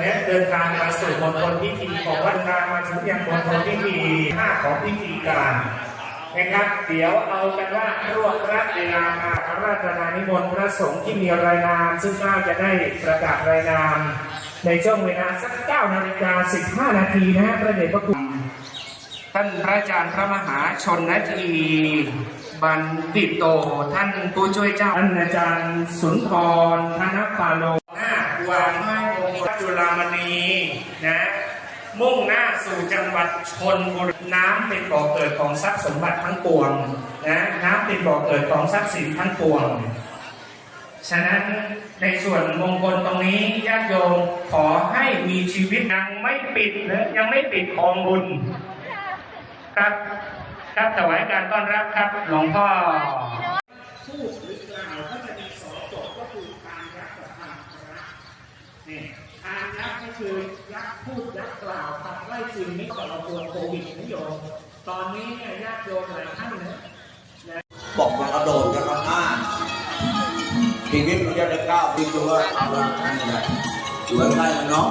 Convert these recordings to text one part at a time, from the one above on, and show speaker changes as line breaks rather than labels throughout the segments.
และเดินทางมาสู่มณฑลพิธีของวันการมาถึงยังมณฑลพิธีห้าของพิธีการนะครับเดี๋ยวเอากันว่ารวบรัดเวลามาพระราชนานิมนต์พระสงฆ์ที่มีรายนาม ซึ่งน่าจะได้ประกาศรายนาม ในช่วงเวลาสัก9นาฬิกา15นาทีนะฮะพระเดชพระคุณท่านพระอาจารย์พระมหาชนนาทีบันติโตท่านผู้ช่วยเจ้าท่านอาจารย์สุนทรธนปาโลหน้าวางม้มงค ลามณีนะมุ่งหน้าสู่จังหวัดชนบุรีน้ำเป็นบ่อเกิดของทรัพย์สมบัติทั้งปวงนะน้ำเป็นบ่อเกิดของทรัพย์สินทั้งปวง ฉะนั้นในส่วนมงคลตรงนี้ญาติโยมขอให้มีชีวิตยังไม่ปิดนะยังไม่ปิดกองบุญครับ ครับถวายการต้อนรับครับหลวงพ่อพูดหรือกล่าวก็จะมีสองจบก็คือทางยักษ์กับทางพระนี่ทาง ยักษ์ก็คือยักษ์พูดยักษ์กล่าวทำไล่สิ่งนี้ก่อนเราตัวโควิดนิยมตอนนี้เนี่ยญาติโยมหลายท่านเนี่ย
บอกมันกระโดดจะกระห้าชีวิตมันจะได้ก้าวไปตัวเอาละนี่แหละอยู่ใกล้ๆกันเนาะ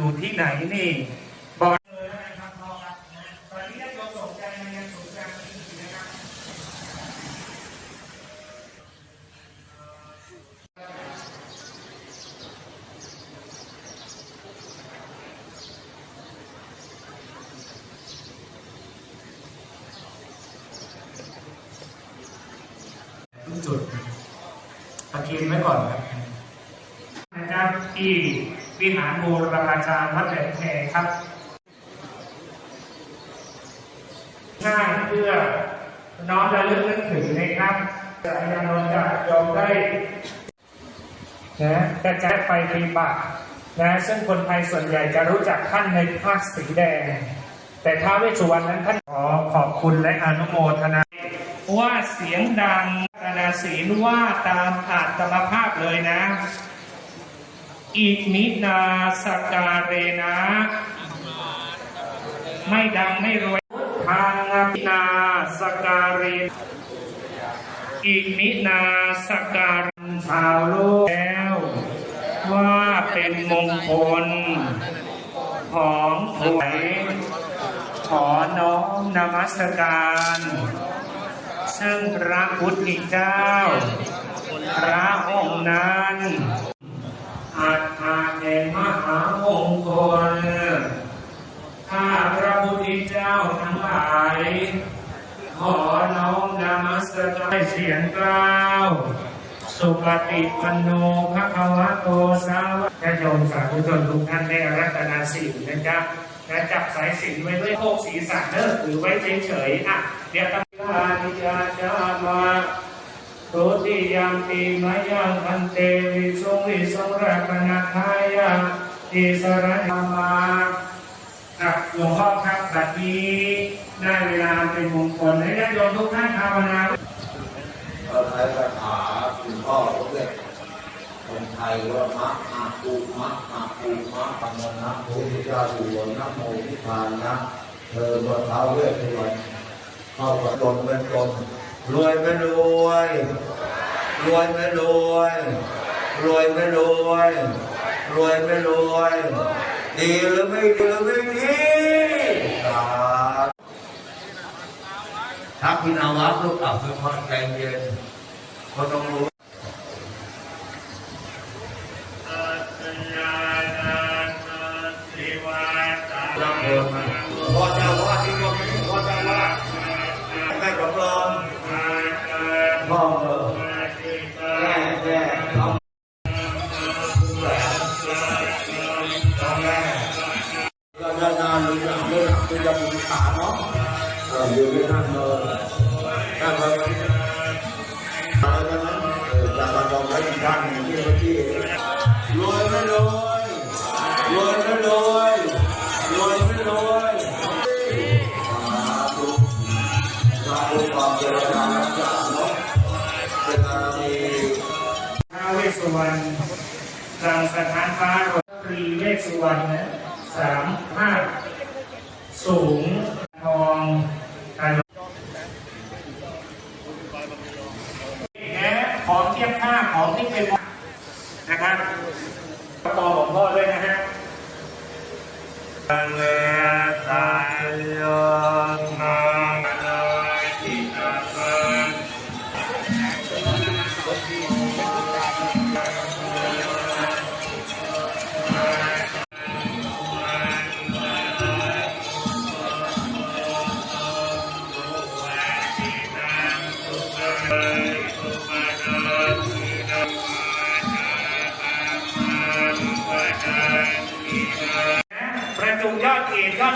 อยู่ที่ไหนนี่บอกเลยนะครับพอครับตอนนี้ญาติโยมสนใจมายังศูนย์การพิธีนะครับทุกจุดตะเคีนไว้ก่อนครับนะครับที่ วิหารบูรพาจารย์วัดแหลมแขครับง่ายเพื่อน้อมระลึกนึกถึงนะครับจะยังนนจะยอมได้นะกระจายไปปฏิบัตินะซึ่งคนไทยส่วนใหญ่จะรู้จักท่านในภาคสีแดง แต่ท้าวเวสสุวรรณนั้นท่านขอขอบคุณและอนุโมทนา ว่าเสียงดังนาศีลว่าตามอาตมภาพเลยนะ อีกนินาสการเรนะไม่ดังไม่รวยทางนาสการเรอีกนินาสการชาวโลกแล้ว ว่าเป็นมงคล ของถวยขอน้อมนมัสการ ซึ่งพระพุทธเจ้า พระองค์นั้น อาจาแห่งมหามงคลข้าพระพุทธเจ้าทั้งหลาย ขอน้อมนมัสการเสียงกล่าว สุปฏิปันโนภะคะวะโตสาวกโยมสาธุชนทุกท่านได้รัตนาสินนะครับและจับสายสินไว้ด้วยโภกศีรษะเลิกหรือไว้เฉยๆอะเดี๋ยวตั้งลานิจาจามา ตุติยามปีมายังพันเตวิสุงวิสุงรักนาทายาอิสระนามาครับหลวงพ่อครับบัดนี้ได้เวลาเป็นมงคลให้ญาติโยมทุกท่านภาวนา
เราใช้คาถาคุณพ่อเรียกคนไทยว่ามะอาภูมะอาภูมะปังนะพระพุทธเจ้าอยู่บนะโมนิพานนะเธอบนเท้าเวทสุวรรณเข้ากับตนเป็นตนรวยไม่รวย รวยไม่รวย รวยไม่รวย รวยไม่รวย ดีหรือไม่ดีหรือไม่ดีสาธุทักพินาวัตลูกอับคือความใจเย็นก็ต้องรู้
รังสถานฟ้ารตรีเวชสุวรรณนะสามภาคสูงทองกันและของเทียบค่าของที่เป็นนะครับประกอบของพ่อด้วยนะฮะตังเวต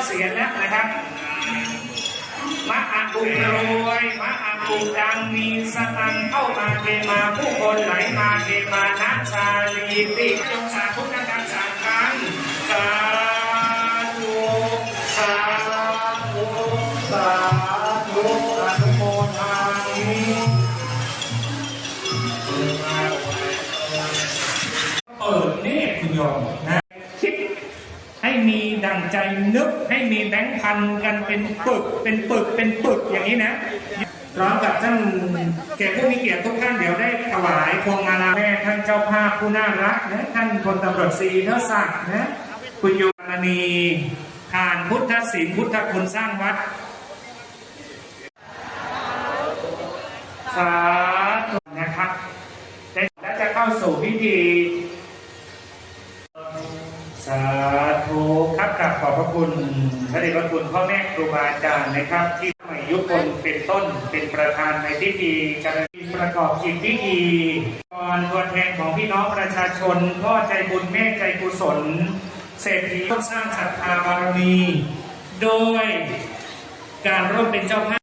เสียงแล้วนะครับ มะอาบุรวยมะอาบุดังมีสตังเข้ามาเทมาผู้คนไหลมาเทมานะชาลีติจงสาธุนักสามครั้ง มีแบงค์พันกันเป็นปึกเป็นปึกเป็นปึกอย่างนี้นะพร้อมกับท่านแก่ผู้มีเกียรติทุกท่านเดี๋ยวได้ถวายพวงมาลาแม่ท่านเจ้าภาพผู้น่ารักนะท่านพลตำรวจศรีเทศักดิ์นะคุณโยมณีทานพุทธศิลป์พุทธคุณสร้างวัดสาธุนะครับและจะเข้าสู่พิธีาธุครับกลับขอบพระคุณพระเดชพระคุณพ่อแม่ครูบาอาจารย์นะครับ ที่สมัยยุคนเป็นต้นเป็นประธานในพิธีการประกอบกิจพิธีก่อนตัวแทนของพี่น้องประชาชนพ่อใจบุญแม่ใจกุศล เศรษฐีต้องสร้างศรัทธาบารมี โดยการร่วมเป็นเจ้าภาพ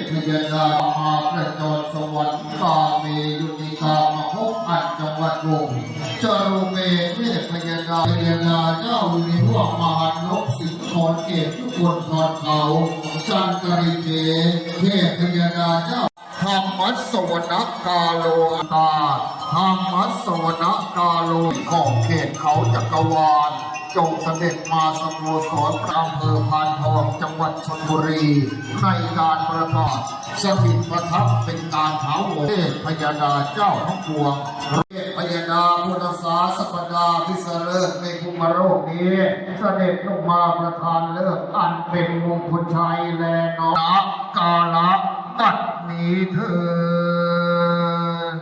พพยดามา
ประจรสวรรค์กาเมยุติกามาพบอันจังหวัดวงจารุเมเทพยดาพยดาเจ้าอยู่ในห่วงมหันนกสิงห์ขอนเกตทุกคนทอดเขาจันตริเกเทพพยดาเจ้าธรรมัสสวนกาโลตาธรรมัสสวนกาโลของเขตเขาจักรวาล จงเสด็จมาสโมสรพระอำเภอพานทองจังหวัดชนบุรีในการประกาศสถิตประทับเป็นการเท้าโเทพพยาดาเจ้าทั้งปวงเทพพยาดาพุทธศาสปดาพิสเลิศในภูมิโรคนี้เสด็จลงมาประทานเลิกอันเป็นมงคลชัยแลนอกกาละบัดนี้เถิด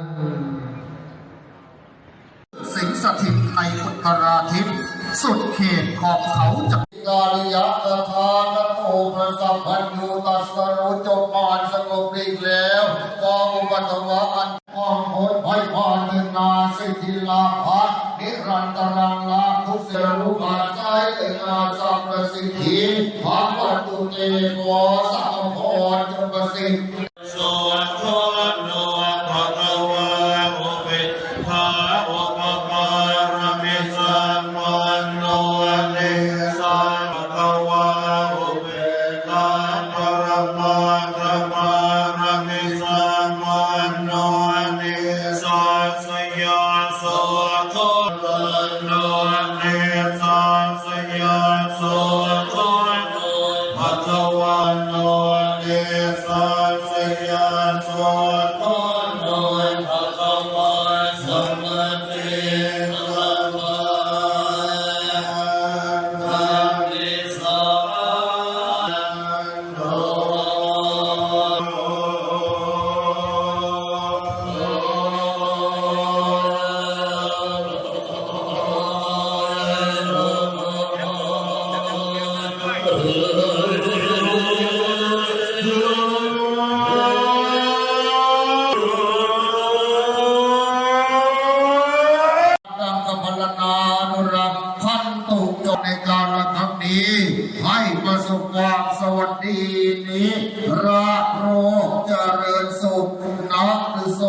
สิงสถิตในอุตราทิศ สุดเขตขอบเขาจักกาลิยะตทานโอพระสัมพันยูตัสรุจบมานสงบริกแล้วกองวัตวะอันกองพลไพพานินาสิทธิลาภันิรันตรังลาทุเสรุปาใจเอนาสัมสิทธิภาวัตุ
เตโกสัมพอจงปรสิทธิี
นี้ระโร
เจริญสุขนักโส